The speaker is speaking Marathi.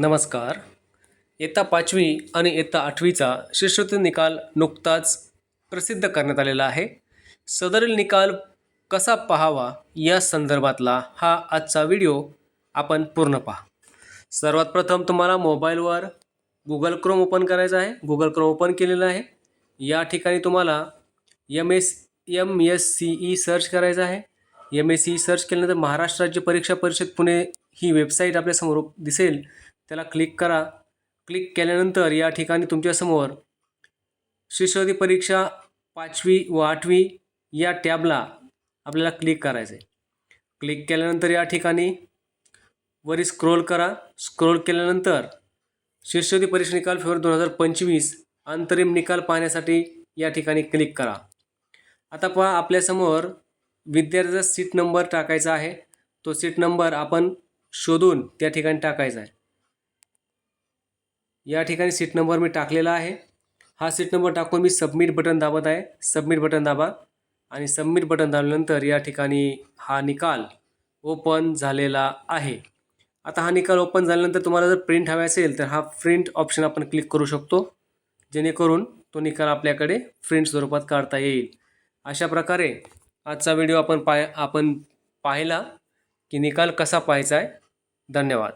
नमस्कार. इयत्ता पाचवी आणि इयत्ता आठवीचा शिष्यवृत्ती निकाल नुकताच प्रसिद्ध करण्यात आलेला आहे. सदरील निकाल कसा पाहावा या संदर्भातला हा आजचा व्हिडिओ आपण पूर्ण पहा. सर्वात प्रथम तुम्हाला मोबाईलवर गुगल क्रोम ओपन करायचा आहे. गुगल क्रोम ओपन केलेलं आहे. या ठिकाणी तुम्हाला M S M S C E search करायचं आहे. एम एस सी सर्च केल्यानंतर महाराष्ट्र राज्य परीक्षा परिषद पुणे ही वेबसाईट आपल्यासमोर दिसेल. त्याला क्लिक करा. क्लिक केल्यानंतर या ठिकाणी तुमच्यासमोर शिष्यवृत्ती परीक्षा पाचवी व आठवी या टॅबला आपल्याला क्लिक करायचं आहे. क्लिक केल्यानंतर या ठिकाणी वरी स्क्रोल करा. स्क्रोल केल्यानंतर शिष्यवृत्ती परीक्षा निकाल फेब्रुवारी दोन हजार पंचवीस अंतरिम निकाल पाहण्यासाठी या ठिकाणी क्लिक करा. आता पहा आपल्यासमोर विद्यार्थ्याचा सीट नंबर टाकायचा आहे. तो सीट नंबर आपण शोधून त्या ठिकाणी टाकायचा आहे. या ठिकाणी सीट नंबर मी टाकलेला आहे. हा सीट नंबर टाकून मी सबमिट बटन दाबत आहे. सबमिट बटन दाबा आणि सबमिट बटन दाबल्यानंतर या ठिकाणी हा निकाल ओपन झालेला आहे. आता हा निकाल ओपन झाल्यानंतर तुम्हाला जर प्रिंट हवे असेल तर हा प्रिंट ऑप्शन आपण क्लिक करू शकतो. जेणेकरून तो निकाल आपल्याकडे प्रिंट स्वरूपात काढता येईल. अशा प्रकारे आजचा व्हिडिओ आपण पाय आपण पाहिला की निकाल कसा पाहायचा आहे. धन्यवाद.